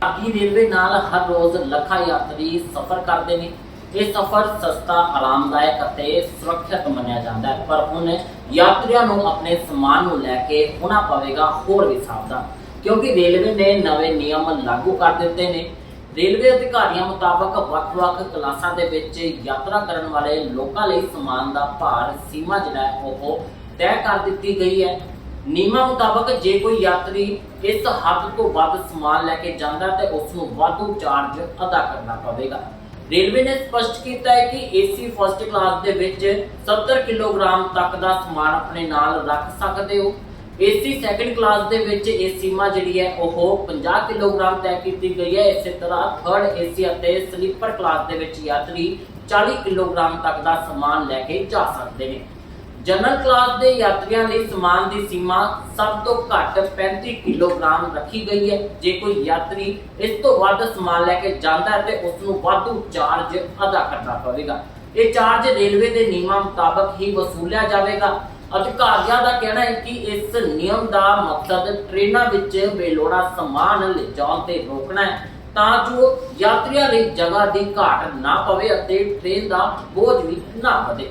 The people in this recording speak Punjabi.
ਭਾਰਤੀ ਰੇਲਵੇ ਨਾਲ ਹਰ ਰੋਜ਼ ਲੱਖਾਂ ਯਾਤਰੀ ਸਫ਼ਰ ਕਰਦੇ ਨੇ। ਇਹ ਸਫ਼ਰ ਸਸਤਾ, ਆਰਾਮਦਾਇਕ ਅਤੇ ਸੁਰੱਖਿਅਤ ਮੰਨਿਆ ਜਾਂਦਾ ਹੈ। ਪਰ ਹੁਣ ਯਾਤਰੀਆਂ ਨੂੰ ਆਪਣੇ ਸਮਾਨ ਨੂੰ ਲੈ ਕੇ ਹੋਣਾ ਪਵੇਗਾ ਹੋਰ ਵੀ ਸਾਵਧਾਨ, ਕਿਉਂਕਿ ਰੇਲਵੇ ਨੇ ਨਵੇਂ ਨਿਯਮ ਲਾਗੂ ਕਰ ਦਿੱਤੇ ਨੇ। ਰੇਲਵੇ ਅਧਿਕਾਰੀਆਂ ਮੁਤਾਬਕ ਵੱਖ-ਵੱਖ ਕਲਾਸਾਂ ਦੇ ਵਿੱਚ ਯਾਤਰਾ ਕਰਨ ਵਾਲੇ ਲੋਕਾਂ ਲਈ ਸਮਾਨ ਦਾ ਭਾਰ ਸੀਮਾ ਜਿਹੜਾ ਹੈ, ਉਹ ਤੈਅ ਕਰ ਦਿੱਤੀ ਗਈ ਹੈ। ਨਿਯਮਾਂ ਮੁਤਾਬਕ ਜੇ ਕੋਈ ਯਾਤਰੀ ਇਸ ਹੱਦ ਤੋਂ ਵੱਧ ਸਮਾਨ ਲੈ ਕੇ ਜਾਂਦਾ ਤੇ ਉਸ ਨੂੰ ਵਾਧੂ ਚਾਰਜ ਅਦਾ ਕਰਨਾ ਪਵੇਗਾ। ਰੇਲਵੇ ਨੇ ਸਪਸ਼ਟ ਕੀਤਾ ਹੈ ਕਿ ਏਸੀ ਫਰਸਟ ਕਲਾਸ ਦੇ ਵਿੱਚ 70 ਕਿਲੋਗ੍ਰਾਮ ਤੱਕ ਦਾ ਸਮਾਨ ਆਪਣੇ ਨਾਲ ਰੱਖ ਸਕਦੇ ਹੋ। ਏਸੀ ਸੈਕੰਡ ਕਲਾਸ ਦੇ ਵਿੱਚ ਇਹ ਸੀਮਾ ਜਿਹੜੀ ਹੈ, ਉਹ 50 ਕਿਲੋਗ੍ਰਾਮ ਤੈਅ ਕੀਤੀ ਗਈ ਹੈ। ਇਸੇ ਤਰ੍ਹਾਂ ਥਰਡ ਏਸੀ ਅਤੇ ਸਲੀਪਰ ਕਲਾਸ ਦੇ ਵਿੱਚ ਯਾਤਰੀ 40 ਕਿਲੋਗ੍ਰਾਮ ਤੱਕ ਦਾ ਸਮਾਨ ਲੈ ਕੇ ਜਾ ਸਕਦੇ ਨੇ। ਜਨਰਲ ਕਲਾਸ ਦੇ ਯਾਤਰੀਆਂ ਲਈ ਸਮਾਨ ਦੀ ਸੀਮਾ ਸਭ ਤੋਂ ਘੱਟ 35 ਕਿਲੋਗ੍ਰਾਮ ਰੱਖੀ ਗਈ ਹੈ। ਜੇ ਕੋਈ ਯਾਤਰੀ ਇਸ ਤੋਂ ਵੱਧ ਸਮਾਨ ਲੈ ਕੇ ਜਾਂਦਾ ਹੈ ਤੇ ਉਸ ਨੂੰ ਵਾਧੂ ਚਾਰਜ ਅਦਾ ਕਰਨਾ ਪਵੇਗਾ। ਇਹ ਚਾਰਜ ਰੇਲਵੇ ਦੇ ਨਿਯਮਾਂ ਮੁਤਾਬਕ ਹੀ ਵਸੂਲਿਆ ਜਾਵੇਗਾ। ਅਧਿਕਾਰੀਆਂ ਦਾ ਕਹਿਣਾ ਹੈ ਕਿ ਇਸ ਨਿਯਮ ਦਾ ਮਕਸਦ ਟ੍ਰੇਨਾਂ ਵਿੱਚ ਬੇਲੋੜਾ ਸਮਾਨ ਲਿਜਾਣ ਤੇ ਰੋਕਣਾ ਹੈ, ਤਾਂ ਜੋ ਯਾਤਰੀਆਂ ਲਈ ਜਗ੍ਹਾ ਦੀ ਘਾਟ ਨਾ ਪਵੇ ਅਤੇ ਟ੍ਰੇਨ ਦਾ ਬੋਝ ਵੀ ਨਾ ਵਧੇ।